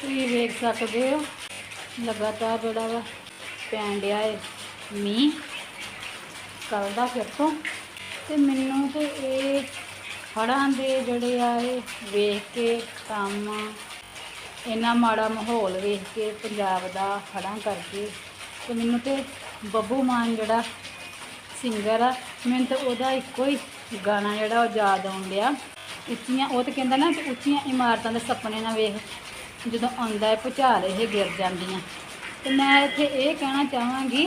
ਤੁਸੀਂ ਵੇਖ ਸਕਦੇ ਹੋ, ਲਗਾਤਾਰ ਜਿਹੜਾ ਵਾ ਪੈਣ ਡਿਆ ਹੈ ਮੀਂਹ। ਕੱਲ੍ਹ ਦਾ ਫਿਰ ਤੋਂ। ਤੇ ਮੈਨੂੰ ਤੇ ਇਹ ਹੜ੍ਹਾਂ ਦੇ ਜਿਹੜੇ ਆ ਇਹ ਵੇਖ ਕੇ ਕੰਮ, ਇੰਨਾ ਮਾੜਾ ਮਾਹੌਲ ਵੇਖ ਕੇ ਪੰਜਾਬ ਦਾ ਹੜ੍ਹਾਂ ਕਰਕੇ, ਤੇ ਮੈਨੂੰ ਤੇ ਬੱਬੂ ਮਾਨ ਜਿਹੜਾ ਸਿੰਗਰ ਆ, ਮੈਨੂੰ ਤਾਂ ਉਹਦਾ ਇੱਕੋ ਹੀ ਗਾਣਾ ਜਿਹੜਾ ਉਹ ਯਾਦ ਆਉਣ ਡਿਆ। ਉੱਚੀਆਂ, ਉਹ ਤਾਂ ਕਹਿੰਦਾ ਨਾ ਕਿ ਉੱਚੀਆਂ ਇਮਾਰਤਾਂ ਦੇ ਸੁਪਨੇ ਨਾ ਵੇਖ ਜਦੋਂ ਆਉਂਦਾ ਹੈ ਭੁਚਾਲ ਇਹ ਗਿਰ ਜਾਂਦੀਆਂ। ਤੇ ਮੈਂ ਇੱਥੇ ਇਹ ਕਹਿਣਾ ਚਾਹਾਂਗੀ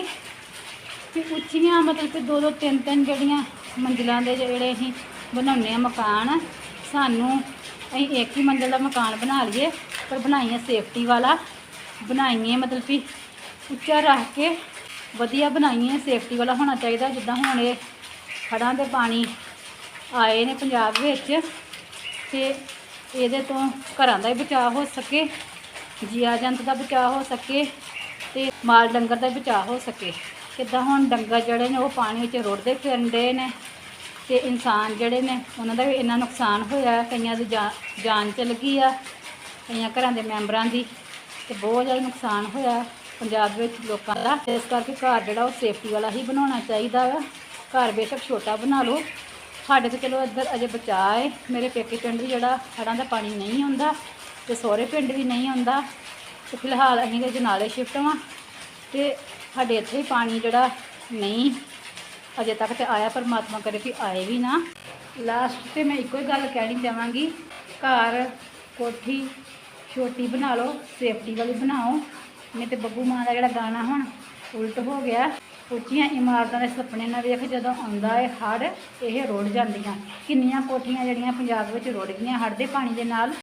ਕਿ ਉੱਚੀਆਂ, ਮਤਲਬ ਕਿ ਦੋ ਦੋ ਤਿੰਨ ਤਿੰਨ ਜਿਹੜੀਆਂ ਮੰਜ਼ਿਲਾਂ ਦੇ ਜਿਹੜੇ ਅਸੀਂ ਬਣਾਉਂਦੇ ਆ ਮਕਾਨ, ਸਾਨੂੰ ਅਸੀਂ ਇੱਕ ਹੀ ਮੰਜ਼ਿਲ ਦਾ ਮਕਾਨ ਬਣਾ ਲਈਏ, ਪਰ ਬਣਾਈਏ ਸੇਫਟੀ ਵਾਲਾ। ਬਣਾਈਏ ਮਤਲਬ ਕਿ ਉੱਚਾ ਰੱਖ ਕੇ ਵਧੀਆ ਬਣਾਈਏ ਸੇਫਟੀ ਵਾਲਾ ਹੋਣਾ ਚਾਹੀਦਾ। ਜਿੱਦਾਂ ਹੁਣ ਇਹ ਹੜ੍ਹਾਂ ਦੇ ਪਾਣੀ ਆਏ ਨੇ ਪੰਜਾਬ ਵਿੱਚ, ਤੇ ਇਹਦੇ ਤੋਂ ਘਰਾਂ ਦਾ ਵੀ ਬਚਾਅ ਹੋ ਸਕੇ, ਜੀਆ ਜੰਤ ਦਾ ਬਚਾਅ ਹੋ ਸਕੇ ਤੇ ਮਾਲ ਡੰਗਰ ਦਾ ਬਚਾਅ ਹੋ ਸਕੇ। ਕਿੱਦਾਂ ਹੁਣ ਡੰਗਰ ਜਿਹੜੇ ਨੇ ਉਹ ਪਾਣੀ ਵਿੱਚ ਰੁੜਦੇ ਫਿਰਨ ਨੇ ਤੇ ਇਨਸਾਨ ਜਿਹੜੇ ਨੇ ਉਹਨਾਂ ਦਾ ਵੀ ਇੰਨਾ ਨੁਕਸਾਨ ਹੋਇਆ, ਕਈਆਂ ਦੀ ਜਾ- ਜਾਨ ਚਲ ਗਈ ਆ, ਕਈਆਂ ਘਰਾਂ ਦੇ ਮੈਂਬਰਾਂ ਦੀ ਤੇ ਬਹੁਤ ਜ਼ਿਆਦਾ ਨੁਕਸਾਨ ਹੋਇਆ ਪੰਜਾਬ ਵਿੱਚ ਲੋਕਾਂ ਦਾ। ਇਸ ਕਰਕੇ ਘਰ ਜਿਹੜਾ ਉਹ ਸੇਫਟੀ ਵਾਲਾ ਹੀ ਬਣਾਉਣਾ ਚਾਹੀਦਾ ਵਾ। ਘਰ ਬੇਸ਼ੱਕ ਛੋਟਾ ਬਣਾ ਲਓ। ਸਾਡੇ ਤੇ ਚਲੋ ਇੱਧਰ ਅਜੇ ਬਚਾਅ ਹੈ ਮੇਰੇ ਪੇਕੇ ਪਿੰਡ ਵੀ ਜਿਹੜਾ ਹੜ੍ਹਾਂ ਦਾ ਪਾਣੀ ਨਹੀਂ ਆਉਂਦਾ ਤੇ ਸਹੁਰੇ ਪਿੰਡ ਵੀ ਨਹੀਂ ਆਉਂਦਾ ਤੇ ਫਿਲਹਾਲ ਅਸੀਂ ਤੇ ਜਨਾਲੇ ਸ਼ਿਫਟ ਹਾਂ ਤੇ ਸਾਡੇ ਇੱਥੇ ਹੀ ਪਾਣੀ ਜਿਹੜਾ ਨਹੀਂ ਅਜੇ ਤੱਕ ਤੇ ਆਇਆ। ਪਰਮਾਤਮਾ ਕਰੇ ਕਿ ਆਏ ਵੀ ਨਾ। ਲਾਸਟ ਤੇ ਮੈਂ ਇੱਕੋ ਹੀ ਗੱਲ ਕਹਿਣੀ ਚਾਹਾਂਗੀ। ਘਰ, ਕੋਠੀ, ਛੋਟੀ ਬਣਾ ਲਓ ਸੇਫਟੀ ਵਾਲੀ ਬਣਾਓ। ਨਹੀਂ ਤੇ ਬੱਬੂ ਮਾਂ ਦਾ ਜਿਹੜਾ ਗਾਣਾ ਹੁਣ ਉਲਟ ਹੋ ਗਿਆ। ਉੱਚੀਆਂ ਇਮਾਰਤਾਂ ਦੇ ਸੁਪਨੇ ਨਾਲ ਵੇਖ ਜਦੋਂ ਆਉਂਦਾ ਹੈ ਹੜ੍ਹ, ਇਹ ਰੁੜ ਜਾਂਦੀਆਂ। ਕਿੰਨੀਆਂ ਕੋਠੀਆਂ ਜਿਹੜੀਆਂ ਪੰਜਾਬ ਵਿੱਚ ਰੁੜ ਗਈਆਂ, ਹੜ੍ਹ ਦੇ ਪਾਣੀ ਦੇ ਨਾਲ।